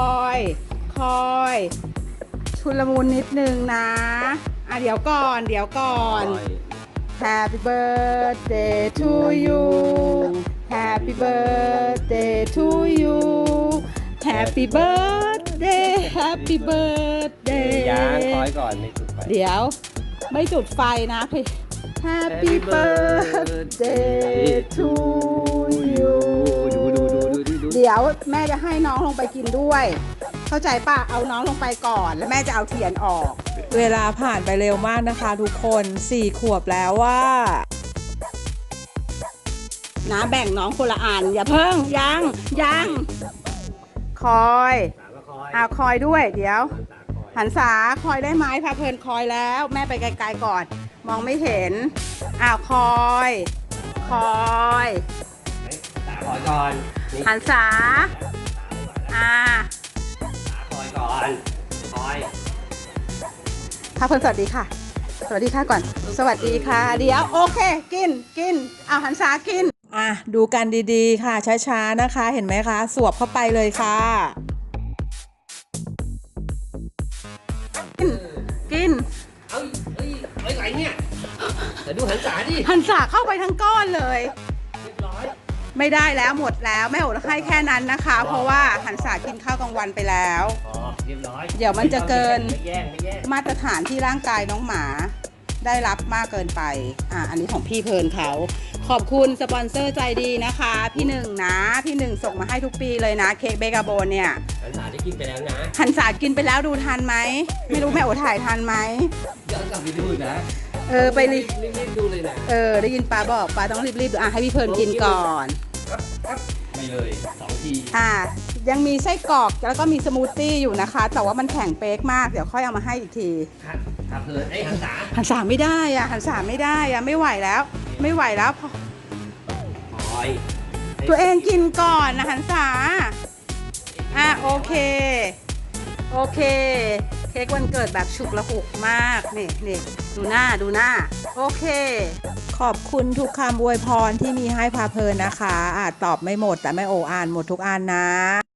คอย คอย ชุลมุนนิดนึงนะอะเดี๋ยวก่อน เดี๋ยวก่อน Happy birthday to you Happy birthday to you Happy birthday Happy birthday ยางคอยก่อนไม่จุดไฟเดี๋ยว ไม่จุดไฟนะพี่ Happy birthday to you ดูดูดูดูดูดูเดี๋ยวแม่จะให้น้องลงไปกินด้วย เข้าใจป่ะ เอาน้องลงไปก่อน แล้วแม่จะเอาเทียนออก เวลาผ่านไปเร็วมากนะคะทุกคนสี่ขวบแล้วว่า นะแบ่งน้องคนละอัน อย่าเพิ่งยังยังคอยอาคอยด้วย เดี๋ยว หันษาคอยได้ไหมพาเพลินคอยแล้ว แม่ไปไกลๆก่อน มองไม่เห็นอ้าวคอย คอยตาคอยก่อนนี่หันษาอ่าตาคอยก่อนคอยพาเพลินสวัสดีค่ะ สวัสดีค่ะก่อน สวัสดีค่ะ เดี๋ยวโอเค กินกินอ้าวหันษากิน อะดูกันดีๆค่ะ ช้าๆนะคะ เห็นไหมคะ สวบเข้าไปเลยค่ะ กินกิน แต่ดูหันษาดิหันษาเข้าไปทั้งก้อนเลย เรียบร้อยไม่ได้แล้วหมดแล้วแม่โอ๋ให้แค่นั้นนะคะ เพราะว่าหันษากินข้าวกลางวันไปแล้ว อ๋อเรียบร้อยเดี๋ยวมันจะเกิน ไม่แย่งไม่แย่งมาตรฐานที่ร่างกายน้องหมา ได้รับมากเกินไป อะอันนี้ของพี่เพลินเขา ขอบคุณสปอนเซอร์ใจดีนะคะ พี่หนึ่งนะพี่หนึ่งส่งมาให้ทุกปีเลยนะเค้กเบกาโบนเนี่ย หันษาได้กินไปแล้วนะหันษากินไปแล้วดูทันไหม ไม่รู้แม่โอ๋ถ่ายทันไหม ย้อนกลับไปดูอีกนะ เออไปรีรีบๆดูเลยนะเออได้ยินป้าบอกป้าต้องรีบๆดูอะให้พี่เพลินกินก่อน ไม่เลยสองทีอ่ายังมีไส้กรอกแล้วก็มีสมูทตี้อยู่นะคะ แต่ว่ามันแข็งเป๊กมากเดี๋ยวค่อยเอามาให้อีกทีครับครับเพลินไอ้ยหันษาหันสามไม่ได้อะหันสามไม่ได้อะไม่ไหวแล้ว ไม่ไหวแล้วพอคอยตัวเองกินก่อนนะหันสาอะโอเค โอเคเค้กวันเกิดแบบฉุกละหุกมาก นี่นี่ดูหน้าดูหน้า โอเค ขอบคุณทุกคำอวยพรที่มีให้พาเพลินนะคะ อาจตอบไม่หมดแต่ไม่โออ่านหมดทุกอันนะ